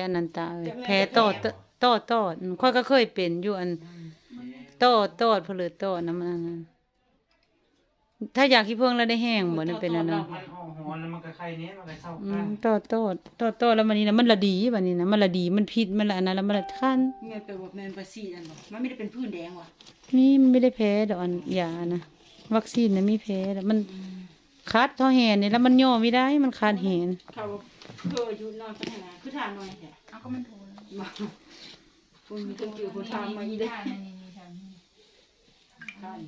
อันนั้นตาเอ้ยแพ้โตดโตดโตดค่อยก็เคยเป็นอยู่อันโตดโตดเพลือโตดน้ำมันอันนั้นถ้าอยากขี้เพิ่งแล้วได้แห้งบ่นี่เป็นอันนั้นมันออกหอนแล้วมันก็ไข่เนี้ยมันก็เศร้าอืกัมนโตดโตดโตดโตดแล้วมันนี่นะมันละดีบัดนี้นะมันละดีมันพิษมันละอันนั้นแล้วมันละคันเงี้ยแต่ว่าแมนประซีนั่นบ่มันไม่ได้เป็นพื้นแดงว่ะมีมันไม่ได้แพ้ดอกอันยานะวัคซีนน่ะมีแพ้ดอกมันคัดเท่าแหนนี่แล้วมันย่อไม่ได้มันขาดแหน เขา เคยอยู่นอนปัญหาคือทานหน้อยแท้เอาก็มันโทรแล้วมาคุณมีคนอยู่คนทำมาอีเด้นี่นี่นี่ทางนี้ทาน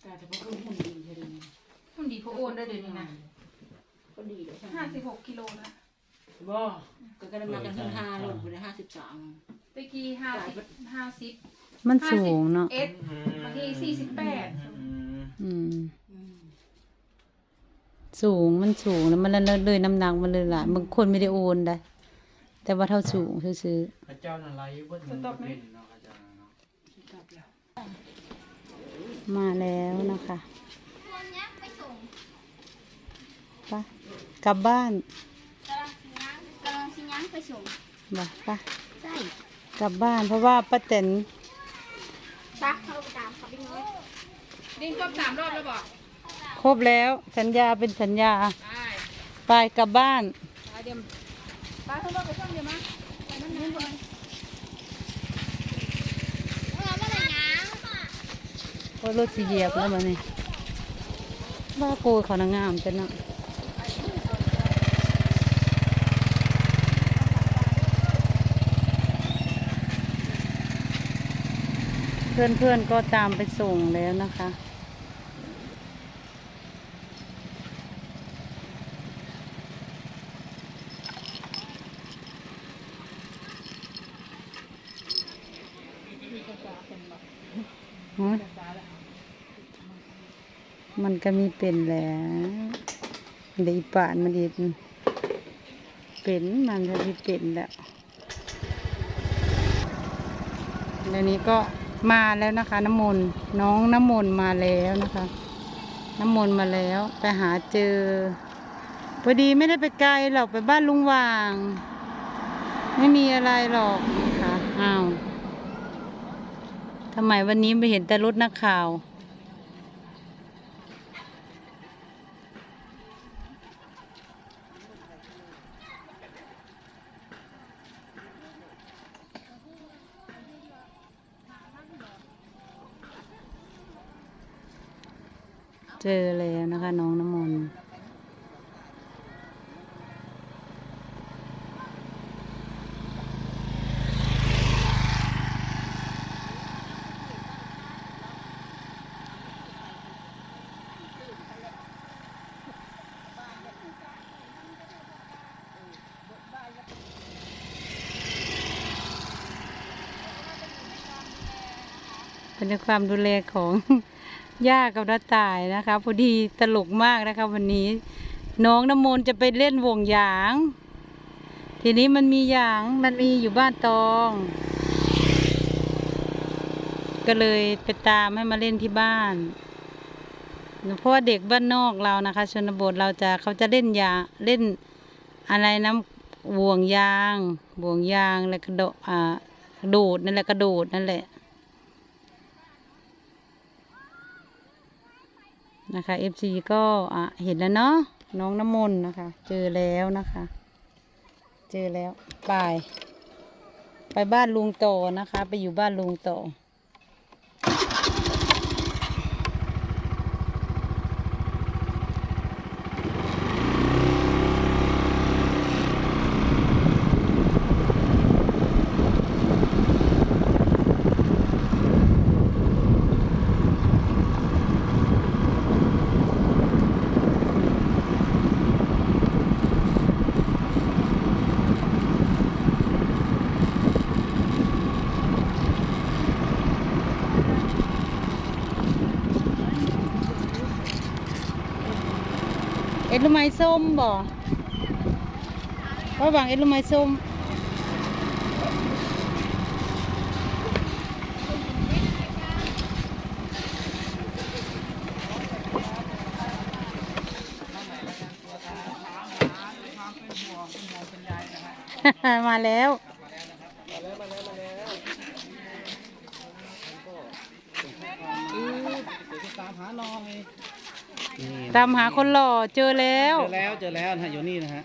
แต่แต่พวกคุณหุ่นดีเท่านี้มันดีเขาโอนได้เดี๋ยวนี้นะก็ดีเลยห้าสิบหกกิโลนะบ่ก็กำลังมากันทั้งห้าโลดไปเลยห้าสิบสามตะกี้ห้าสิบห้าสิบ มันสูงเนาะเอ็ดบางทีสี่สิบแปดอืมอืม สูงมันสูงแล้วมันเลยเลยน้ำหนักมันเลยหลายบางคนไม่ได้โอนได้ แต่ว่าเท่าสูงซื้อพระเจ้าน่ะไรเบิ้ลมันก็เป็นเนาะพระเจ้าเนาะกลับแล้วๆมาแล้วนะคะไปกลับบ้านกำลังสิย่างไปส่งบ่ไปใช่กลับบ้านเพราะว่าป้าแตน ซักเข้าไปตามเขาไปน้อยดิ้นครบสามรอบแล้วบอกครบแล้วสัญญาเป็นสัญญาไปไปกลับบ้าน ไปเดี๋ยวไปเขาบอกไปช่องเดียวมั้ยไปนั่นนั่นไปเออมาเลยย่างเพราะรถสีเหยียบแล้วมันนี่ว่าโกยเขานางงามจังเนาะ พื่อนๆก็ตามไปส่งแล้วนะคะ มันก็มีเป็นแหละเดี๋ยวอีป่านมันอีกเป็นมันก็มีเป็นแล้วเดี๋ยวนี้ก็ มาแล้วนะคะ น้ำมนต์น้องน้ำมนต์มาแล้วนะคะ น้ำมนต์มาแล้วไปหาเจอพอดีไม่ได้ไปไกลหรอกไปบ้านลุงวาง ไม่มีอะไรหรอกนะคะอ้าวทำไมวันนี้ไม่เห็นแต่รถนักข่าว เจอแล้วนะคะ น้องน้ำมนต์เป็นในความดูแลของ ย่ากับน้าตายนะคะพอดีตลกมากนะคะวันนี้ น้องน้ำมนต์จะไปเล่นวงยาง ทีนี้มันมียางมันมีอยู่บ้านตอง ก็เลยไปตามให้มาเล่นที่บ้าน เพราะว่าเด็กบ้านนอกเรานะคะ ชนบทเราจะเขาจะเล่นยาเล่นอะไรน้ำวงยางวงยางแล้วกระโดดอ่ากระโดดนั่นแหละกระโดดนั่นแหละ นะคะ FC ก็อะเห็นแล้วเนาะน้องน้ำมนต์นะคะ เจอแล้วนะคะ เจอแล้วไป ไปบ้านลุงโตนะคะ ไปอยู่บ้านลุงโต เอลูไม้ส้มบ่ว่าหวังเอลูไม้ส้มมาแล้วตามหาน้องเลย ตามหาคนหล่อเจอแล้ว เจอแล้วเจอแล้วนะฮะอยู่นี่นะฮะ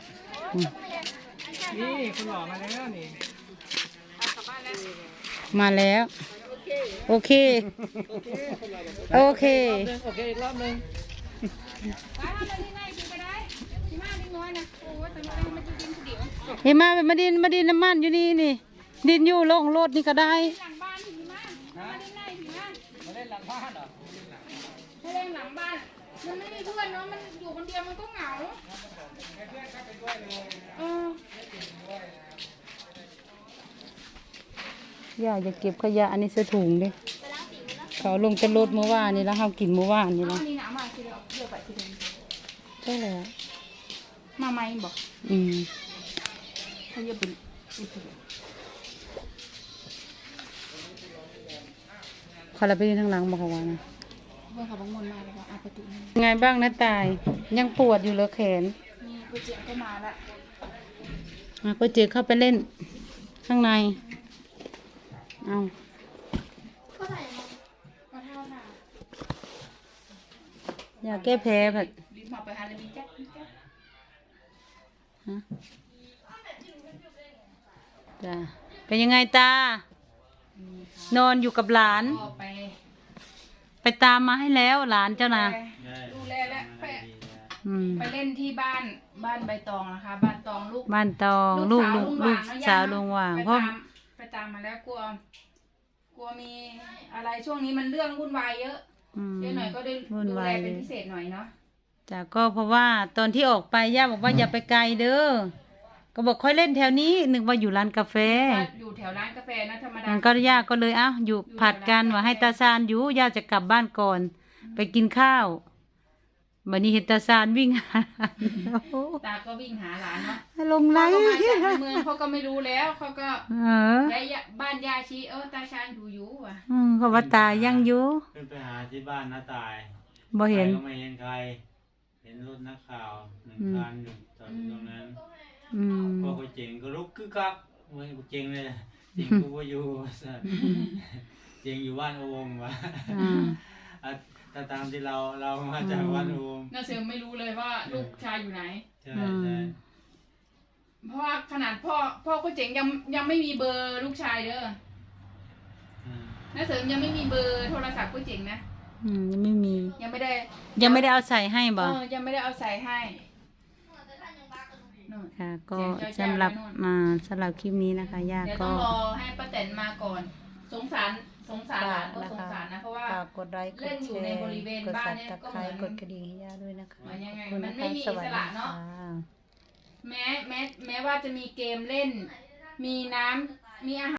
นี่คุณหล่อมาแล้วนี่มาแล้ว โอเค โอเค โอเคอีกรอบหนึงป้าเลยนี่ไงกินไปได้ที่มาดิ้งน้อยนะโอ้ยแต่ไม่มันจะกินคนเดียวเห็นมามาดินมาดินน้ำมันอยู่นี่นี่ ดินอยู่ลงรถนี่ก็ได้หลังบ้านที่มามาดิ้งในที่มามาเล่นหลังบ้านเหรอให้เล่นหลังบ้าน มันไม่มีเพื่อนเนาะ มันอยู่คนเดียวมันก็เหงาเออย่าจะเก็บขยะอันนี้ใส่ถุงดิเขาลงจะรถเมื่อวานนี่แล้วเขากินเมื่อวานนี่เอาแล้วนี่หนามาทีเดียวเดี๋ยวไปทีเดียวใช่แล้วมาไหมบอกอืมเขาเยอะเป็นอีกทีเดียวเขาเราไปยืนทางหลังบอกเขาว่านะ เมื่อเขาบังมนมาแล้วก็เอาประตูนี่ไงบ้างนะตาย ยังปวดอยู่เหรอแขนนี่โปรเจกต์ก็มาละอะก็เจอเข้าไปเล่น ข้างใน เอาก็ใส่มาก็เท่าน่ะยาแก้แพ้ผัดรีบมาไปหาเลยมีแก๊สมีแก๊สฮะจ้ะเป็นยังไงตา นอนอยู่กับหลาน ก็ไป ไปตามมาให้แล้วหลานเจ้านะดูแลและไปอืมไปเล่นที่บ้านบ้านใบตองนะคะ บ้านตองลูกบ้านตองลูกลูกลูกสาวลุงหว่างไปเพราะตามไปตามมาแล้วกลัว กลัวมีอะไรช่วงนี้มันเรื่องวุ่นวายเยอะอืม เดี๋ยวหน่อยก็ได้วุ่นดูวาแลยเป็นพิเศษหน่อยเนาะ จ้ะก็เพราะว่าตอนที่ออกไปย่าบอกว่าอย่าไปไกลเด้อ ก็บอกค่อยเล่นแถวนี้นึกว่าอยู่ร้านกาแฟ ถ้าอยู่แถวร้านกาแฟนะธรรมดา มันก็ย่าก็เลยเอ้าอยู่ผัดกันว่าให้ตาซานอยู่ย่าจะกลับบ้านก่อน ไปกินข้าวบัดนี้เห็นตาซานวิ่งหาโอ้โหตาก็วิ่งหาหลานเนาะลงไหลเขาก็มาจากในเมืองเขาก็ไม่รู้แล้วเขาก็เออย้ายบ้านยาชีเออตาชานอยู่อยู่ว่ะอืมเขาว่าตายังอยู่ขึ้นไปหาที่บ้านน้าตายบ่เห็น ใครก็ไม่เห็นใคร เห็นรถนักข่าวหนึ่งอืม คันอยู่จอดอยู่ตรงนั้น อืมพอกูเจ๋งก็ลุกคึกคักเว้ยกูเจ๋งเลยเจ๋งกูว่าอยู่สัสเจ๋งอยู่บ้านโอมวะอ่า อะถ้าตามที่เราเรามาจากบ้านโอมน่าเสือไม่รู้เลยว่าลูกชายอยู่ไหน ใช่ใช่เพราะว่าขนาดพ่อพ่อก็เจ๋งยังยังไม่มีเบอร์ลูกชายเด้ออืมน้าเสริมยังไม่มีเบอร์โทรศัพท์ก็เจ๋งนะ อืมยังไม่มี ยังไม่ได้ยังไม่ได้เอาใส่ให้บ่เออยังไม่ได้เอาใส่ให้ นู่น ค่ะ ก็เสียงเจ้าๆสำหรับไว้นู่นมาสำหรับคลิปนี้นะคะย่าเดี๋ยวก็ต้องรอให้ป้าแตนมาก่อน สงสารสงสารหลานก็นะคะสงสารนะเพราะว่า ฝากกดไลค์กเล่ดนอยู่แชในร์บริเวณกดบ้านซับเนี่ยตะก็ไคร้เหมือนกดกระดิ่งให้ย่าด้วยนะคะเหมือนยังไงขอบคุณมันนะไม่คะมีสวัสอิสดีระเนอะ ค่ะแม้แม้แม้ว่าจะมีเกมเล่น มีน้ำมีอาหาร